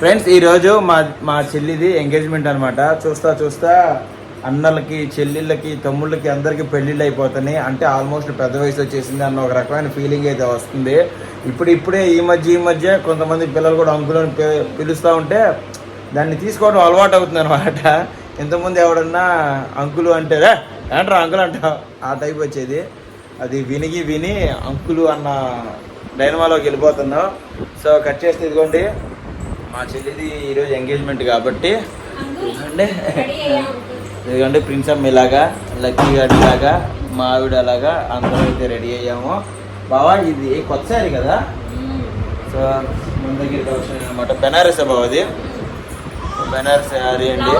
Friends ఈరోజు మా మా చెల్లిది ఎంగేజ్మెంట్ అనమాట చూస్తా చూస్తా అన్నలకి చెల్లిళ్ళకి తమ్ముళ్ళకి అందరికి పెళ్ళిళ్ళు అయిపోతున్నాయి. అంటే ఆల్మోస్ట్ పెద్ద వయసు వచ్చేసింది అన్న ఒక రకమైన ఫీలింగ్ అయితే వస్తుంది. ఇప్పుడు ఇప్పుడే ఈ మధ్య ఈ మధ్య కొంతమంది పిల్లలు కూడా అంకులను పిలుస్తూ ఉంటే దాన్ని తీసుకోవడం అలవాటు అవుతుంది అనమాట ఇంతకుముందు ఎవడన్నా అంకులు అంటే ఏంట్రా అంకులు అంటాం ఆ టైప్ వచ్చేది. అది వినిగి విని అంకులు అన్న డైనమాలోకి వెళ్ళిపోతున్నాం సో కట్ చేస్తే ఇదిగోండి. మా చెల్లిది ఈరోజు ఎంగేజ్మెంట్ కాబట్టి ఇదిగోండి ఇదిగోండి ప్రిన్స్ అమ్మ ఇలాగా లక్కీ గారి లాగా మా ఆవిడ అలాగా అందరం అయితే రెడీ అయ్యాము. బావా ఇది కొత్త సారీ కదా? సో మన దగ్గరికి వచ్చింది అనమాట బెనారస్ బావ అది బెనారస్ శారీ అండి.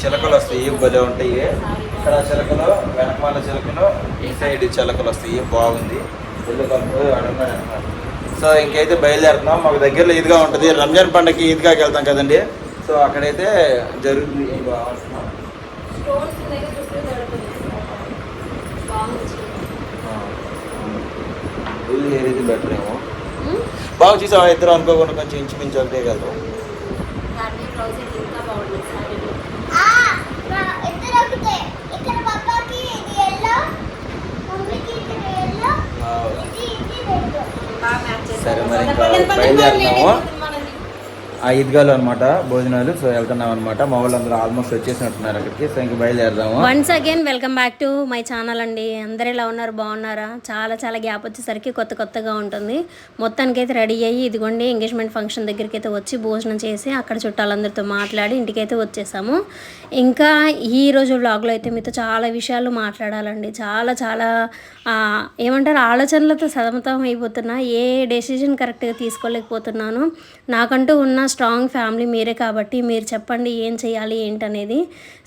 చిలకలు వస్తాయి భలే ఉంటాయి. ఇక్కడ చిలకలు వెనకమాల చిలకలు ఈ సైడ్ చిలకలు వస్తాయి. బాగుంది. ఎల్లు అడగ సో ఇంకైతే బయలుదేరుతున్నాం. మాకు దగ్గరలో ఈద్గా ఉంటుంది. రంజాన్ పండగకి ఈద్గాకి వెళ్తాం కదండి. సో అక్కడైతే జరుగుతుంది ఇది బెటర్ ఏమో బాగా చూసావా? ఇద్దరు అనుకోకుండా కొంచెం ఇంచుమించు ఒకటే కదా దాని బ్లౌజ్ ఇది ఇంకా బాగుంది సారీలో ఇద్దరు ఒకటే ఇక్కడ పాపాకి ఇది ఎల్లో మమ్మీకి ఇది ఎల్లో ఇది ఇది రెడ్ బాగా మ్యాచ్ చేస్తారు సరే, మరి ఇంకా పక్కన పక్కన బయలుదేరుతున్నాము. మనది. ఆ ఈద్గాలు అనమాట భోజనాలు సో వెళ్తున్నాం అనమాట మా వాళ్ళందరూ ఆల్మోస్ట్ వచ్చేసినట్టున్నారు అక్కడికి. సో ఇంకా బయలుదేరదాము. Once again welcome back to my channel అండి. అందరు ఎలా ఉన్నారు? బాగున్నారా? చాలా చాలా గ్యాప్ వచ్చేసరికి కొత్త కొత్తగా ఉంటుంది. మొత్తానికి అయితే రెడీ అయ్యి ఇదిగోండి ఎంగేజ్మెంట్ ఫంక్షన్ దగ్గరికి అయితే వచ్చి భోజనం చేసి అక్కడ చుట్టాలందరితో మాట్లాడి ఇంటికైతే వచ్చేసాము. ఇంకా ఈ రోజు వ్లాగ్లో అయితే మీతో చాలా విషయాలు మాట్లాడాలండి. చాలా చాలా ఏమంటారు? ఆలోచనలతో సతమతం అయిపోతున్నా. ఏ డెసిజన్ కరెక్ట్గా తీసుకోలేకపోతున్నాను. నాకంటూ ఉన్న స్ట్రాంగ్ ఫ్యామిలీ మీరే కాబట్టి మీరు చెప్పండి ఏం చేయాలి ఏంటనేది.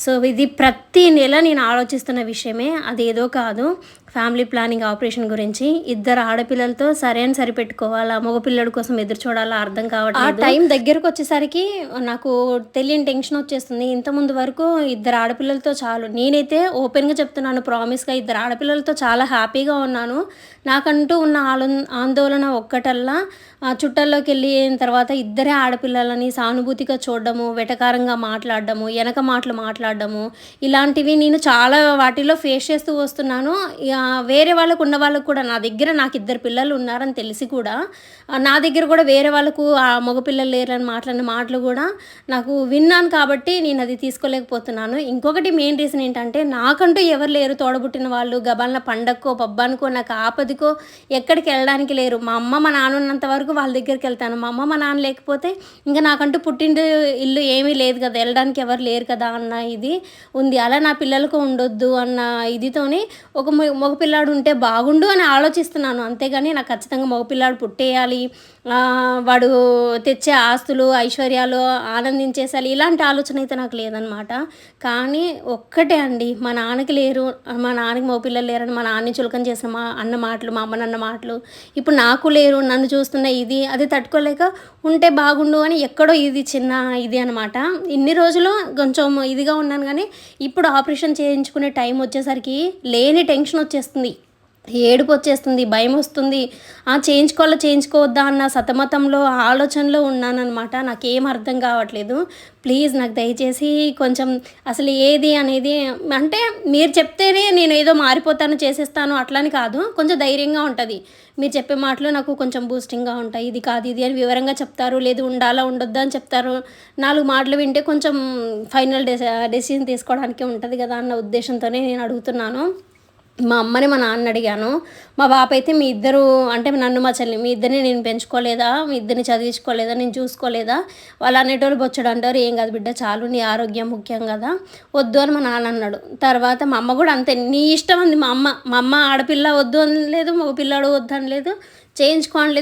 సో ఇది ప్రతి నెల నేను ఆలోచిస్తున్న విషయమే అది ఏదో కాదు. ఫ్యామిలీ ప్లానింగ్ ఆపరేషన్ గురించి ఇద్దరు ఆడపిల్లలతో సరైన సరిపెట్టుకోవాలా? మగపిల్లడి కోసం ఎదురు చూడాలా? అర్థం కావట్లేదు. ఆ టైం దగ్గరకు వచ్చేసరికి నాకు తెలియని టెన్షన్ వచ్చేస్తుంది. ఇంత ముందు వరకు ఇద్దరు ఆడపిల్లలతో చాలు. నేనైతే ఓపెన్గా చెప్తున్నాను ప్రామిస్గా ఇద్దరు ఆడపిల్లలతో చాలా హ్యాపీగా ఉన్నాను. నాకంటూ ఉన్న ఆలో ఆందోళన ఒక్కటల్లా ఆ చుట్టాల్లోకి వెళ్ళిన తర్వాత ఇద్దరే ఆడపిల్లలని సానుభూతిగా చూడడము వెటకారంగా మాట్లాడడము వెనక మాటలు మాట్లాడడము ఇలాంటివి నేను చాలా వాటిలో ఫేస్ చేస్తూ వస్తున్నాను. ఇక వేరే వాళ్ళకు ఉన్న వాళ్ళకు కూడా నా దగ్గర నాకు ఇద్దరు పిల్లలు ఉన్నారని తెలిసి కూడా నా దగ్గర కూడా వేరే వాళ్ళకు ఆ మగపిల్లలు లేరని మాట్లాడిన మాటలు కూడా నాకు విన్నాను కాబట్టి నేను అది తీసుకోలేకపోతున్నాను. ఇంకొకటి మెయిన్ రీజన్ ఏంటంటే నాకంటూ ఎవరు లేరు. తోడబుట్టిన వాళ్ళు గబాలన పండక్కో పబ్బానికో నాకు ఆపదికో ఎక్కడికి వెళ్ళడానికి లేరు. మా అమ్మ మా నాన్న ఉన్నంత వరకు వాళ్ళ దగ్గరికి వెళ్తాను. మా అమ్మ మా నాన్న లేకపోతే ఇంకా నాకంటూ పుట్టిండు ఇల్లు ఏమీ లేదు కదా. వెళ్ళడానికి ఎవరు లేరు కదా అన్న ఇది ఉంది. అలా నా పిల్లలకు ఉండొద్దు అన్న ఇదితోని ఒక మగపిల్లాడు ఉంటే బాగుండు అని ఆలోచిస్తున్నాను. అంతేగాని నాకు ఖచ్చితంగా మగపిల్లాడు పుట్టేయాలి. వాడు తెచ్చే ఆస్తులు ఐశ్వర్యాలు ఆనందించేసాలి ఇలాంటి ఆలోచన అయితే నాకు లేదనమాట కానీ ఒక్కటే అండి మా నాన్నకి లేరు మా నాన్నకి మా పిల్లలు లేరని మా నాన్నని చులకం చేసిన మా అన్న మాటలు మా అమ్మ నాన్న మాటలు. ఇప్పుడు నాకు లేరు నన్ను చూస్తున్న ఇది అది తట్టుకోలేక ఉంటే బాగుండు అని ఎక్కడో ఇది చిన్న ఇది అనమాట ఇన్ని రోజులు కొంచెం ఇదిగా ఉన్నాను కానీ ఇప్పుడు ఆపరేషన్ చేయించుకునే టైం వచ్చేసరికి లేని టెన్షన్ వచ్చేస్తుంది. ఏడుపు వచ్చేస్తుంది భయం వస్తుంది ఆ చేయించుకోవాలో చేయించుకోవద్దా అన్న సతమతంలో ఆలోచనలో ఉన్నానన్నమాట. నాకేం అర్థం కావట్లేదు. ప్లీజ్ నాకు దయచేసి కొంచెం అసలు ఏది అనేది అంటే మీరు చెప్తేనే నేను ఏదో మారిపోతాను చేసేస్తాను అట్లని కాదు. కొంచెం ధైర్యంగా ఉంటుంది. మీరు చెప్పే మాటలు నాకు కొంచెం బూస్టింగ్గా ఉంటాయి. ఇది కాదు ఇది అని వివరంగా చెప్తారు. లేదు ఉండాలా ఉండొద్దా అని చెప్తారు. నాలుగు మాటలు వింటే కొంచెం ఫైనల్ డెసిషన్ తీసుకోవడానికి ఉంటుంది కదా అన్న ఉద్దేశంతోనే నేను అడుగుతున్నాను. మా అమ్మని మా నాన్న అడిగాను. మా బాప అయితే మీ ఇద్దరు అంటే నన్ను మా చెల్లి మీ ఇద్దరిని నేను పెంచుకోలేదా? మీ ఇద్దరిని చదివించుకోలేదా? నేను చూసుకోలేదా? వాళ్ళు అనేటోళ్ళు బొచ్చడు అంటారు. ఏం కాదు బిడ్డ చాలు నీ ఆరోగ్యం ముఖ్యం కదా. వద్దు అని మా నాన్న అన్నాడు. తర్వాత మా అమ్మ కూడా అంతే. నీ ఇష్టం అంది మా అమ్మ. మా అమ్మ ఆడపిల్ల వద్దు అని లేదు మగ పిల్లాడు వద్దు అని లేదు అనలేదు.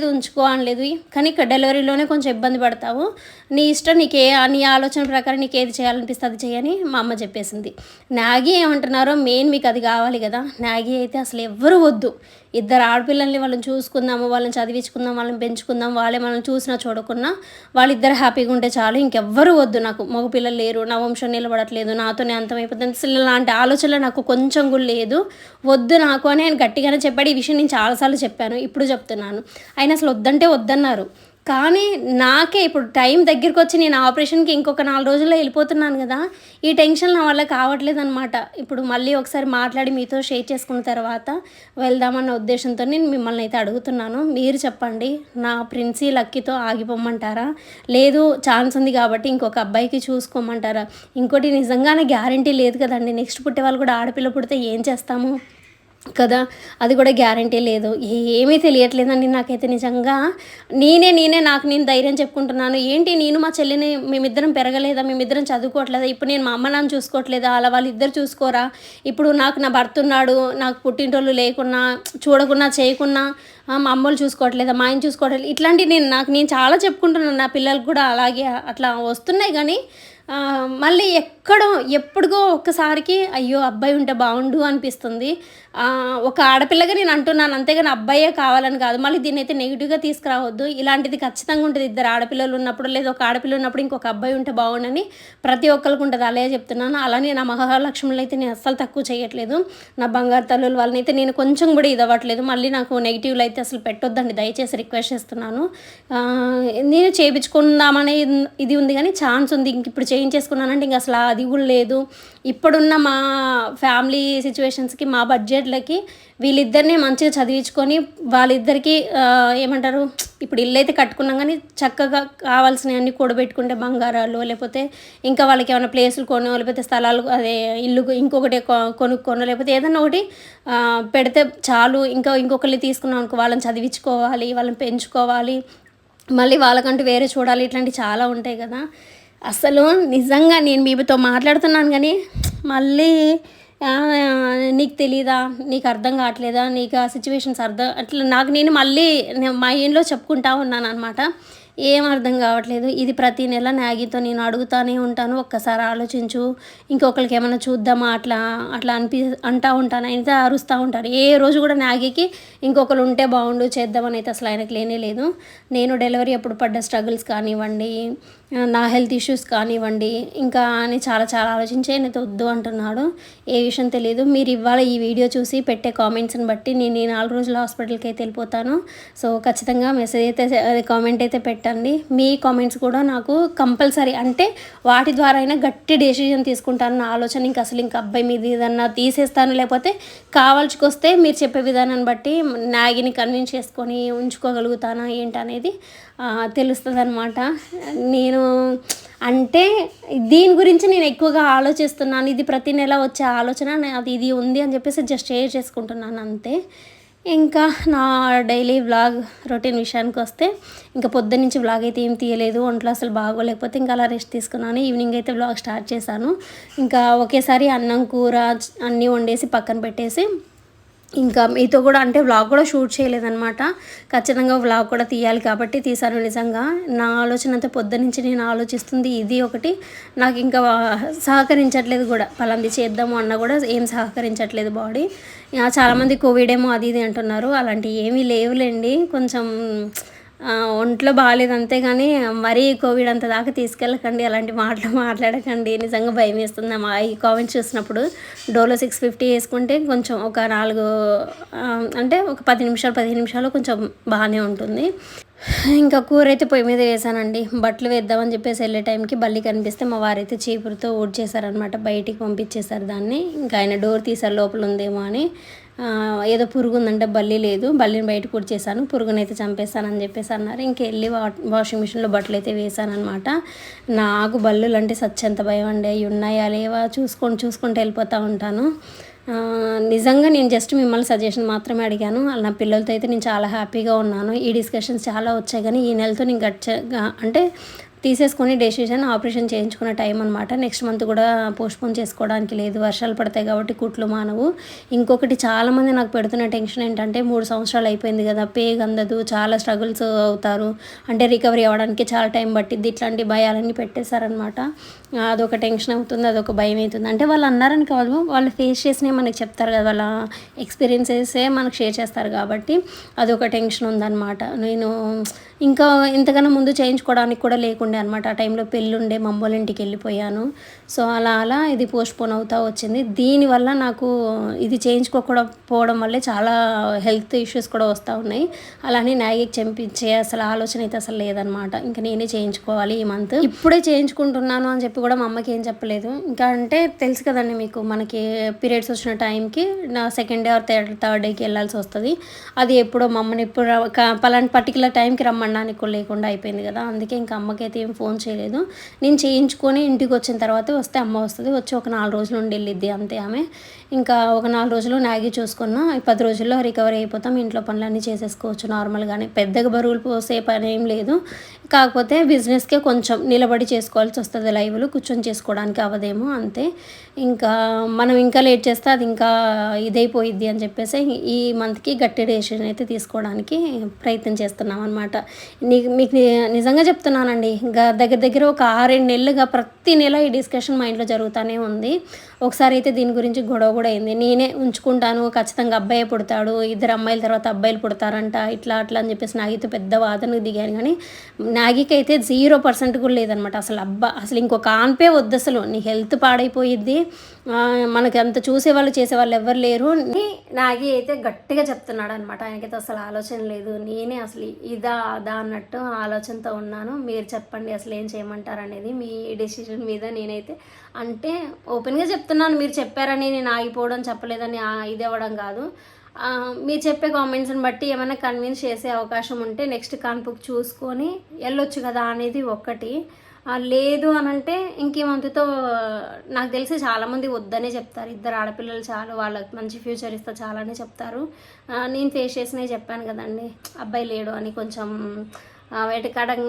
ఉంచుకో అనలేదు కానీ ఇక్కడ డెలివరీలోనే కొంచెం ఇబ్బంది పడతావు. నీ ఇష్టం నీకే నీ ఆలోచన ప్రకారం నీకు ఏది చేయాలనిపిస్తే అది చేయని మా అమ్మ చెప్పేసింది. నాగి ఏమంటున్నారో మెయిన్ మీకు అది కావాలి కదా. నాగి అయితే అసలు ఎవ్వరు వద్దు. ఇద్దరు ఆడపిల్లల్ని వాళ్ళని చూసుకుందాము వాళ్ళని చదివించుకుందాం వాళ్ళని పెంచుకుందాం వాళ్ళే మనల్ని చూసినా చూడకున్నా వాళ్ళిద్దరు హ్యాపీగా ఉంటే చాలు. ఇంకెవ్వరు వద్దు నాకు. మగపిల్లలు లేరు నా వంశం నిలబడట్లేదు నాతోనే అంతమైపోతుంది. అసలు లాంటి ఆలోచనలు నాకు కొంచెం కూడా లేదు. వద్దు నాకు అని ఆయన గట్టిగానే చెప్పాడు. ఈ విషయం నేను చాలాసార్లు చెప్పాను. ఇప్పుడు చెప్తున్నాను. ఆయన అసలు వద్దంటే వద్దన్నారు. కానీ నాకే ఇప్పుడు టైం దగ్గరికి వచ్చి నేను ఆపరేషన్కి ఇంకొక నాలుగు రోజుల్లో వెళ్ళిపోతున్నాను కదా ఈ టెన్షన్ నా వల్ల కావట్లేదు అనమాట ఇప్పుడు మళ్ళీ ఒకసారి మాట్లాడి మీతో షేర్ చేసుకున్న తర్వాత వెళ్దామన్న ఉద్దేశంతో నేను మిమ్మల్ని అయితే అడుగుతున్నాను. మీరు చెప్పండి నా ప్రిన్సీ లక్కీతో ఆగిపోమంటారా లేదు ఛాన్స్ ఉంది కాబట్టి ఇంకొక అబ్బాయికి చూసుకోమంటారా? ఇంకోటి నిజంగానే గ్యారంటీ లేదు కదండి. నెక్స్ట్ పుట్టే వాళ్ళు కూడా ఆడపిల్ల పుడితే ఏం చేస్తాము? కదా అది కూడా గ్యారంటీ లేదు. ఏమీ తెలియట్లేదండి నాకైతే నిజంగా. నేనే నేనే నాకు నేను ధైర్యం చెప్పుకుంటున్నాను. ఏంటి నేను మా చెల్లిని మేమిద్దరం పెరగలేదా మేమిద్దరం చదువుకోవట్లేదా? ఇప్పుడు నేను మా అమ్మ నాన్న చూసుకోవట్లేదా? అలా వాళ్ళిద్దరు చూసుకోరా? ఇప్పుడు నాకు నా భర్త ఉన్నాడు నాకు పుట్టింటోళ్ళు లేకున్నా చూడకున్నా చేయకున్నా మా అమ్మోళ్ళు చూసుకోవట్లేదు మా ఆయన చూసుకోవట్లేదు. ఇట్లాంటివి నేను నాకు నేను చాలా చెప్పుకుంటున్నాను నా పిల్లలకు కూడా అలాగే అట్లా వస్తున్నాయి కానీ మళ్ళీ ఎక్కడో ఎప్పుడుగో ఒక్కసారికి అయ్యో అబ్బాయి ఉంటే బాగుండు అనిపిస్తుంది. ఒక ఆడపిల్లగా నేను అంటున్నాను అంతేగాని అబ్బాయే కావాలని కాదు. మళ్ళీ దీన్ని అయితే నెగిటివ్గా తీసుకురావద్దు. ఇలాంటిది ఖచ్చితంగా ఉంటుంది. ఇద్దరు ఆడపిల్లలు ఉన్నప్పుడు లేదా ఒక ఆడపిల్ల ఉన్నప్పుడు ఇంకొక అబ్బాయి ఉంటే బాగుండని ప్రతి ఒక్కరికి ఉంటుంది. అలాగే చెప్తున్నాను. అలానే నా మహాలక్ష్ములు అయితే నేను అస్సలు తక్కువ చేయట్లేదు. నా బంగారు తల్లుల వాళ్ళని అయితే నేను కొంచెం కూడా ఇది అవ్వట్లేదు మళ్ళీ నాకు నెగిటివ్లు అయితే అసలు పెట్టొద్దండి దయచేసి రిక్వెస్ట్ చేస్తున్నాను. నేను చేయించుకుందామనే ఇది ఉంది కానీ ఛాన్స్ ఉంది. ఇంక ఇప్పుడు చేయించేసుకున్నానంటే ఇంక అసలు అది కూడా లేదు. ఇప్పుడున్న మా ఫ్యామిలీ సిచ్యువేషన్స్కి మా బడ్జెట్లకి వీళ్ళిద్దరిని మంచిగా చదివించుకొని వాళ్ళిద్దరికి ఏమంటారు ఇప్పుడు ఇల్లు అయితే కట్టుకున్నాం కానీ చక్కగా కావాల్సినవన్నీ కూడబెట్టుకుంటే బంగారాలు లేకపోతే ఇంకా వాళ్ళకి ఏమైనా ప్లేసులు కొనో లేకపోతే స్థలాలు అదే ఇల్లు ఇంకొకటి కొ- కొనుక్కోనో లేకపోతే ఏదైనా ఒకటి పెడితే చాలు. ఇంకా ఇంకొకరిని తీసుకున్నాం అనుకో వాళ్ళని చదివించుకోవాలి వాళ్ళని పెంచుకోవాలి. మళ్ళీ వాళ్ళకంటూ వేరే చూడాలి ఇట్లాంటివి చాలా ఉంటాయి కదా. అసలు నిజంగా నేను మీతో మాట్లాడుతున్నాను కానీ మళ్ళీ నీకు తెలీదా? నీకు అర్థం కావట్లేదా? నీకు ఆ సిచ్యువేషన్స్ అర్థం అట్లా నాకు నేను మళ్ళీ మా ఇంట్లో చెప్పుకుంటా ఉన్నాను అనమాట ఏం అర్థం కావట్లేదు. ఇది ప్రతి నెల నాగితో నేను అడుగుతానే ఉంటాను. ఒక్కసారి ఆలోచించు. ఇంకొకరికి ఏమైనా చూద్దామా? అట్లా అట్లా అనిపి అంటా ఉంటాను. అయితే అరుస్తూ ఉంటారు. ఏ రోజు కూడా నాగికి ఇంకొకరు ఉంటే బాగుండు చేద్దామని అయితే అసలు ఆయనకు లేనే లేదు. నేను డెలివరీ అప్పుడు పడ్డ స్ట్రగుల్స్ కానివ్వండి నా హెల్త్ ఇష్యూస్ కానివ్వండి ఇంకా అని చాలా చాలా ఆలోచించి నేను వద్దు అంటున్నాడు. ఏ విషయం తెలియదు మీరు ఇవాళ ఈ వీడియో చూసి పెట్టే కామెంట్స్ని బట్టి నేను ఈ నాలుగు రోజులు హాస్పిటల్కి అయితే వెళ్ళిపోతాను. సో ఖచ్చితంగా మెసేజ్ అయితే కామెంట్ అయితే పెట్టండి. మీ కామెంట్స్ కూడా నాకు కంపల్సరీ అంటే వాటి ద్వారా అయినా గట్టి డెసిజన్ తీసుకుంటాను నా ఆలోచన. ఇంకా అసలు ఇంకా అబ్బాయి మీది ఏదన్నా తీసేస్తాను లేకపోతే కావాల్చుకొస్తే మీరు చెప్పే విధానాన్ని బట్టి నాగిని కన్విన్స్ చేసుకొని ఉంచుకోగలుగుతానా ఏంటనేది తెలుస్తుంది అనమాట నేను అంటే దీని గురించి నేను ఎక్కువగా ఆలోచిస్తున్నాను. ఇది ప్రతి నెల వచ్చే ఆలోచన అది ఇది ఉంది అని చెప్పేసి జస్ట్ షేర్ చేసుకుంటున్నాను అంతే. ఇంకా నా డైలీ వ్లాగ్ రొటీన్ విషయానికి వస్తే ఇంకా పొద్దున్న నుంచి వ్లాగ్ అయితే ఏం తీయలేదు. ఒంట్లో అసలు బాగోలేకపోతే ఇంకా అలా రెస్ట్ తీసుకున్నాను. ఈవినింగ్ అయితే వ్లాగ్ స్టార్ట్ చేశాను. ఇంకా ఒకేసారి అన్నం కూర అన్నీ వండేసి పక్కన పెట్టేసి ఇంకా మీతో కూడా అంటే వ్లాగ్ కూడా షూట్ చేయలేదనమాట ఖచ్చితంగా వ్లాగ్ కూడా తీయాలి కాబట్టి తీశాను నిజంగా. నా ఆలోచన అంతా పొద్దు నుంచి నేను ఆలోచిస్తుంది ఇది ఒకటి. నాకు ఇంకా సహకరించట్లేదు కూడా. పలాంది చేద్దాము అన్న కూడా ఏం సహకరించట్లేదు బాడీ చాలామంది కోవిడ్ ఏమో అది ఇది అంటున్నారు. అలాంటివి ఏమీ లేవులేండి. కొంచెం ఒంట్లో బాగాలేదు అంతేగాని మరీ కోవిడ్ అంత దాకా తీసుకెళ్ళకండి అలాంటి మాటలు మాట్లాడకండి. నిజంగా భయం వేస్తుంది మా ఈ కామెంట్ చూసినప్పుడు డోలో సిక్స్ ఫిఫ్టీ వేసుకుంటే కొంచెం ఒక నాలుగు అంటే ఒక పది నిమిషాలు పదిహేను నిమిషాలు కొంచెం బాగానే ఉంటుంది. ఇంకా కూర అయితే పొయ్యి మీద వేసానండి. బట్టలు వేద్దామని చెప్పేసి వెళ్ళే టైంకి బల్లి కనిపిస్తే మా వారైతే చీపురుతో ఊడ్చేశారనమాట బయటికి పంపించేశారు దాన్ని. ఇంకా ఆయన డోర్ తీసారు లోపల ఉందేమో అని. ఏదో పురుగు ఉందంటే బల్లి లేదు బల్లిని బయట కూర్చేసాను పురుగునైతే అయితే చంపేశానని చెప్పేసి అన్నారు. ఇంకెళ్ళి వా వాషింగ్ మిషన్లో బట్టలు అయితే వేసాను అనమాట నాకు బల్లులు అంటే సత్యంత భయం అండి. అవి ఉన్నాయా లేవా చూసుకొని చూసుకుంటూ వెళ్ళిపోతూ ఉంటాను. నిజంగా నేను జస్ట్ మిమ్మల్ని సజెషన్ మాత్రమే అడిగాను. అలా నా పిల్లలతో అయితే నేను చాలా హ్యాపీగా ఉన్నాను. ఈ డిస్కషన్స్ చాలా వచ్చాయి కానీ ఈ నెలతో నేను గచ్చగా అంటే తీసేసుకొని డెసిషన్ ఆపరేషన్ చేయించుకున్న టైం అనమాట నెక్స్ట్ మంత్ కూడా పోస్ట్పోన్ చేసుకోవడానికి లేదు. వర్షాలు పడతాయి కాబట్టి కుట్లు మానవు. ఇంకొకటి చాలామంది నాకు పెడుతున్న టెన్షన్ ఏంటంటే మూడు సంవత్సరాలు అయిపోయింది కదా పేగ్ అందదు చాలా స్ట్రగుల్స్ అవుతారు. అంటే రికవరీ అవ్వడానికి చాలా టైం పట్టిద్ది ఇట్లాంటి భయాలన్నీ పెట్టేశారనమాట అదొక టెన్షన్ అవుతుంది అదొక భయం అవుతుంది. అంటే వాళ్ళు అన్నారని కాదు వాళ్ళు ఫేస్ చేసినవి మనకి చెప్తారు కదా వాళ్ళ ఎక్స్పీరియన్సెసే మనకు షేర్ చేస్తారు కాబట్టి అదొక టెన్షన్ ఉందన్నమాట. నేను ఇంకా ఇంతకన్నా ముందు చేయించుకోవడానికి కూడా లేకుండా అనమాట ఆ టైంలో పెళ్ళి ఉండే ఇంటికి వెళ్ళిపోయాను. సో అలా అలా ఇది పోస్ట్పోన్ అవుతూ వచ్చింది. దీనివల్ల నాకు ఇది చేయించుకోకుండా పోవడం వల్లే చాలా హెల్త్ ఇష్యూస్ కూడా వస్తూ ఉన్నాయి. అలానే నాగికి చెంపించే అసలు ఆలోచన అయితే అసలు లేదనమాట ఇంకా నేనే చేయించుకోవాలి ఈ మంత్. ఇప్పుడే చేయించుకుంటున్నాను అని చెప్పి కూడా మా అమ్మకి ఏం చెప్పలేదు. ఇంకా అంటే తెలుసు కదండి మీకు మనకి పీరియడ్స్ వచ్చిన టైంకి నా second day or third third డేకి వెళ్ళాల్సి వస్తుంది. అది ఎప్పుడో మా అమ్మని ఎప్పుడు పలాంటి పర్టికులర్ టైంకి రమ్మడానికి లేకుండా అయిపోయింది కదా. అందుకే ఇంకా అమ్మకైతే ఏం ఫోన్ చేయలేదు. నేను చేయించుకొని ఇంటికి వచ్చిన తర్వాత వస్తే అమ్మ వస్తుంది. వచ్చి ఒక నాలుగు రోజులు ఉండి వెళ్ళిద్ది అంతే ఆమె. ఇంకా ఒక నాలుగు రోజులు నాగి చూసుకున్నా. పది రోజుల్లో రికవరీ అయిపోతాం. ఇంట్లో పనులన్నీ చేసేసుకోవచ్చు నార్మల్గానే. పెద్దగా బరువులు పోసే పని ఏం లేదు. కాకపోతే బిజినెస్కే కొంచెం నిలబడి చేసుకోవాల్సి వస్తుంది. లైవ్లు కూర్చొని చేసుకోవడానికి అవ్వదేమో అంతే. ఇంకా మనం ఇంకా లేట్ చేస్తే అది ఇంకా ఇదైపోయిద్ది అని చెప్పేసి ఈ మంత్కి గట్టి డెసిషన్ అయితే తీసుకోవడానికి ప్రయత్నం చేస్తున్నాం అనమాట నీకు మీకు నిజంగా చెప్తున్నానండి. దగ్గర దగ్గర ఒక ఆరేడు నెలలుగా ప్రతి నెల ఈ డిస్కషన్ మా ఇంట్లో జరుగుతూనే ఉంది. ఒకసారి అయితే దీని గురించి గొడవ కూడా అయింది. నేనే ఉంచుకుంటాను ఖచ్చితంగా అబ్బాయి పుడతాడు ఇద్దరు అమ్మాయిల తర్వాత అబ్బాయిలు పుడతారంట ఇట్లా అట్లా అని చెప్పేసి నాగితో పెద్ద వాదనకు దిగాను. కానీ నాగికి అయితే జీరో పర్సెంట్ కూడా లేదనమాట. అసలు అబ్బా అసలు ఇంకొక ఆన్పే వద్దు అసలు. నీ హెల్త్ పాడైపోయిద్ది. మనకి అంత చూసేవాళ్ళు చేసేవాళ్ళు ఎవరు లేరు. అని నాగి అయితే గట్టిగా చెప్తున్నాడు అనమాట ఆయనకైతే అసలు ఆలోచన లేదు. నేనే అసలు ఇదా అదా అన్నట్టు ఆలోచనతో ఉన్నాను. మీరు చెప్పండి అసలు ఏం చేయమంటారు అనేది మీ డెసిషన్ మీద నేనైతే అంటే ఓపెన్గా చెప్తున్నాను మీరు చెప్పారని నేను ఆగిపోవడం చెప్పలేదని ఇది అవ్వడం కాదు. మీరు చెప్పే కామెంట్స్ని బట్టి ఏమైనా కన్విన్స్ చేసే అవకాశం ఉంటే నెక్స్ట్ కాన్పుక్ చూసుకొని వెళ్ళొచ్చు కదా అనేది ఒక్కటి. లేదు అని అంటే ఇంకేమంతతో నాకు తెలిసి చాలామంది వద్దనే చెప్తారు. ఇద్దరు ఆడపిల్లలు చాలు వాళ్ళకి మంచి ఫ్యూచర్ ఇస్తే చాలానే చెప్తారు. నేను ఫేస్ చేసినవి చెప్పాను కదండి. అబ్బాయి లేడు అని కొంచెం ఆ,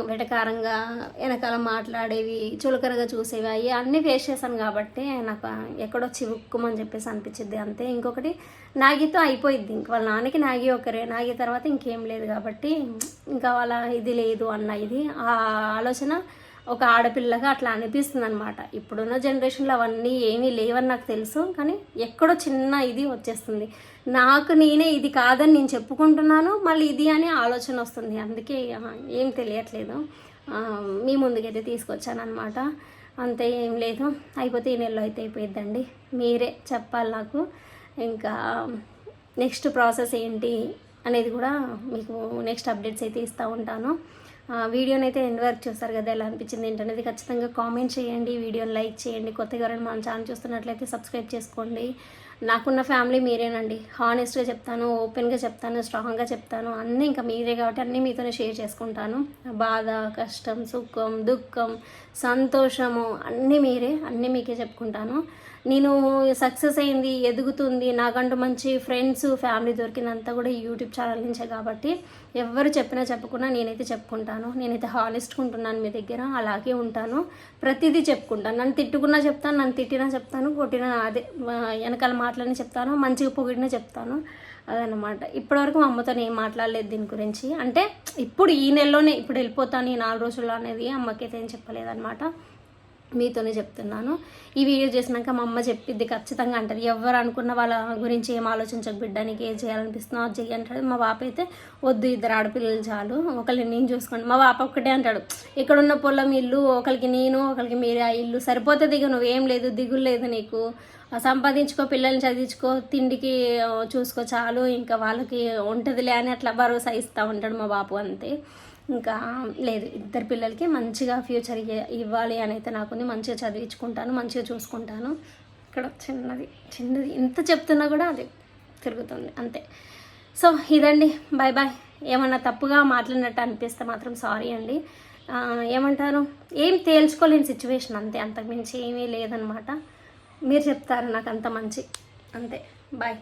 వెటకారంగా వెనకాల మాట్లాడేవి చులకనగా చూసేవి అవి అన్నీ ఫేస్ చేశాను కాబట్టి నాకు ఎక్కడో చివుక్కుమని చెప్పేసి అనిపించింది అంతే. ఇంకొకటి నాగితో అయిపోయింది ఇంక వాళ్ళ నాన్నకి నాగి ఒకరే. నాగి తర్వాత ఇంకేం లేదు కాబట్టి ఇంకా వాళ్ళ ఇది లేదు అన్న ఇది. ఆ ఆలోచన ఒక ఆడపిల్లగా అట్లా అనిపిస్తుంది అనమాట ఇప్పుడున్న జనరేషన్లో అవన్నీ ఏమీ లేవని నాకు తెలుసు కానీ ఎక్కడో చిన్న ఇది వచ్చేస్తుంది. నాకు నేనే ఇది కాదని నేను చెప్పుకుంటున్నాను మళ్ళీ ఇది అనే ఆలోచన వస్తుంది. అందుకే ఏం తెలియట్లేదు. మీ ముందుకైతే తీసుకొచ్చాను అనమాట అంతే ఏం లేదు. అయిపోతే ఈ నెలలో అయితే అయిపోయిద్దండి. మీరే చెప్పాలి నాకు. ఇంకా నెక్స్ట్ ప్రాసెస్ ఏంటి అనేది కూడా మీకు నెక్స్ట్ అప్డేట్స్ అయితే ఇస్తూ ఉంటాను. వీడియోని అయితే ఎండ్ వరకు చూస్తారు కదా ఎలా అనిపించింది ఏంటనేది ఖచ్చితంగా కామెంట్ చేయండి వీడియోని లైక్ చేయండి. కొత్తగా ఎవరైనా మన ఛానల్ చూస్తున్నట్లయితే సబ్స్క్రైబ్ చేసుకోండి. నాకున్న ఫ్యామిలీ మీరేనండి. హానెస్ట్గా చెప్తాను ఓపెన్గా చెప్తాను స్ట్రాంగ్గా చెప్తాను. అన్నీ ఇంకా మీరే కాబట్టి అన్నీ మీతోనే షేర్ చేసుకుంటాను. బాధ కష్టం సుఖం దుఃఖం సంతోషము అన్నీ మీరే అన్నీ మీకే చెప్పుకుంటాను. నేను సక్సెస్ అయింది ఎదుగుతుంది నాకంటూ మంచి ఫ్రెండ్స్ ఫ్యామిలీ దొరికినంతా కూడా యూట్యూబ్ ఛానల్ నుంచే కాబట్టి ఎవరు చెప్పినా చెప్పకుండా నేనైతే చెప్పుకుంటాను. నేనైతే హాలిస్ట్కుంటున్నాను మీ దగ్గర అలాగే ఉంటాను. ప్రతిదీ చెప్పుకుంటాను. నన్ను తిట్టుకున్నా చెప్తాను నన్ను తిట్టినా చెప్తాను కొట్టినా అదే వెనకాల వెనకాల మాటలని చెప్తాను మంచిగా పొగిడినా చెప్తాను. అదనమాట ఇప్పటివరకు మా అమ్మతో ఏం మాట్లాడలేదు దీని గురించి. అంటే ఇప్పుడు ఈ నెలలోనే ఇప్పుడు వెళ్ళిపోతాను ఈ నాలుగు రోజుల్లో అనేది అమ్మకైతే ఏం చెప్పలేదన్నమాట. మీతోనే చెప్తున్నాను. ఈ వీడియో చేసినాక మా అమ్మ చెప్పిద్ది ఖచ్చితంగా అంటారు ఎవరు అనుకున్న వాళ్ళ గురించి ఏం ఆలోచించక బిడ్డానికి ఏం చేయాలనిపిస్తుందో అది చెయ్యి అంటాడు. మా బాప అయితే వద్దు ఇద్దరు ఆడపిల్లలు చాలు. ఒకరిని నేను చూసుకోండి మా బాప ఒక్కటే అంటాడు. ఇక్కడ ఉన్న పొలం ఇల్లు ఒకరికి నేను ఒకరికి మీరే ఆ ఇల్లు. సరిపోతుంది ఇక నువ్వేం లేదు దిగులు లేదు నీకు. సంపాదించుకో పిల్లల్ని చదివించుకో తిండికి చూసుకో చాలు ఇంకా వాళ్ళకి ఉంటుందిలే అని అట్లా భరోసా ఇస్తూ ఉంటాడు మా బాబు అంతే. ఇంకా లేదు ఇద్దరు పిల్లలకి మంచిగా ఫ్యూచర్ ఇవ్వాలి అని అయితే నాకుంది మంచిగా చదివించుకుంటాను మంచిగా చూసుకుంటాను. ఇక్కడ చిన్నది చిన్నది ఎంత చెప్తున్నా కూడా అది తిరుగుతుంది అంతే. సో ఇదండి. బాయ్ బాయ్ ఏమన్నా తప్పుగా మాట్లాడినట్టు అనిపిస్తే మాత్రం సారీ అండి. ఏమంటారు? ఏం తేల్చుకోలేని సిచ్యువేషన్ అంతే అంతకుమించి ఏమీ లేదనమాట. మీరు చెప్తారు నాకు అంత మంచి. అంతే. బాయ్.